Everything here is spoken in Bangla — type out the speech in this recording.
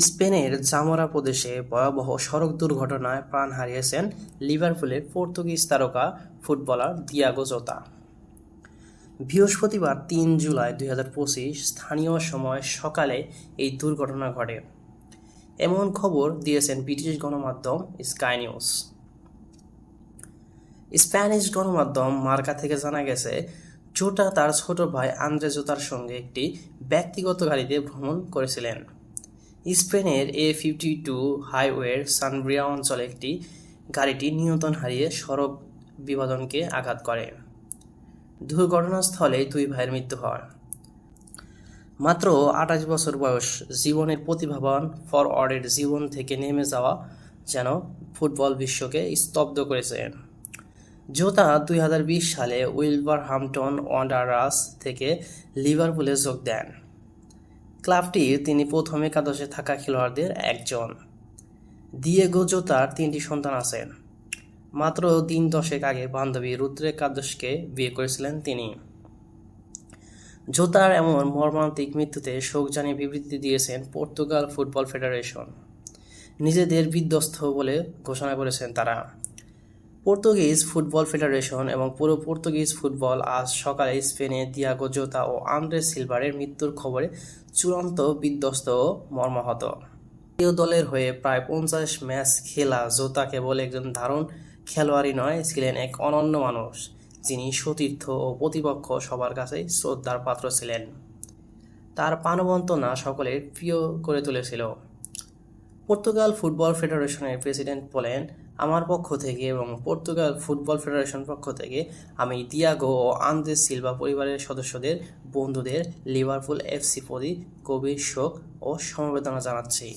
স্পেনের জামোরা প্রদেশে ভয়াবহ সড়ক দুর্ঘটনায় প্রাণ হারিয়েছেন লিভারপুলের পর্তুগিজ তারকা ফুটবলার দিয়াগো জোতা। বৃহস্পতিবার তিন জুলাই দুই হাজার পঁচিশ স্থানীয় সময় সকালে এই দুর্ঘটনা ঘটে। এমন খবর দিয়েছেন ব্রিটিশ গণমাধ্যম স্কাই নিউজ। স্প্যানিশ গণমাধ্যম মার্কা থেকে জানা গেছে জোটা তার ছোট ভাই আন্দ্রে জোতার সঙ্গে একটি ব্যক্তিগত গাড়িতে ভ্রমণ করেছিলেন। স্পেনের এ ফিফটি টু হাইওয়ের সানব্রিয়া অঞ্চলে একটি গাড়িটি নিয়ন্ত্রণ হারিয়ে সড়ক বিভাজনকে আঘাত করে। দুর্ঘটনাস্থলে দুই ভাইয়ের মৃত্যু হয়। মাত্র আঠাশ বছর বয়স, জীবনের প্রতিভাবান ফরওয়ার্ডের জীবন থেকে নেমে যাওয়া যেন ফুটবল বিশ্বকে স্তব্ধ করেছে। জোতা দুই সালে উইলবার হামটন ওয়ান্ডারাস থেকে লিভারপুলে যোগ দেন। ক্লাবটির তিনি প্রথম একাদশে থাকা খেলোয়াড়দের একজন। দিয়েগো জোতার তিনটি সন্তান আছেন। মাত্র দিন দশেক আগে বান্ধবী রুদ্র একাদশকে বিয়ে করেছিলেন তিনি। জোতার এমন মর্মান্তিক মৃত্যুতে শোক জানিয়ে বিবৃতি দিয়েছেন পর্তুগাল ফুটবল ফেডারেশন। নিজেদের বিধ্বস্ত বলে ঘোষণা করেছেন তারা। পর্তুগিজ ফুটবল ফেডারেশন এবং পুরো পর্তুগিজ ফুটবল আজ সকালে স্পেনে দিয়াগো জোতা ও আন্দ্রে সিলভারের মৃত্যুর খবরে চূড়ান্ত বিধ্বস্ত ও মর্মাহত। জাতীয় দলের হয়ে প্রায় পঞ্চাশ ম্যাচ খেলা জোতা কেবল একজন দারুণ খেলোয়াড়ই নয়, ছিলেন এক অনন্য মানুষ, যিনি সতীর্থ ও প্রতিপক্ষ সবার কাছেই শ্রদ্ধার পাত্র ছিলেন। তার প্রাণবন্তনা সকলের প্রিয় করে তুলেছিল। পর্তুগাল ফুটবল ফেডারেশনের প্রেসিডেন্ট বলেন, আমার পক্ষ থেকে এবং পর্তুগাল ফুটবল ফেডারেশন পক্ষ থেকে আমি দিয়াগো ও আন্দ্রেস সিলভা পরিবারের সদস্যদের, বন্ধুদের, লিভারপুল এফসি প্রতি গভীর শোক ও সমবেদনা জানাচ্ছি।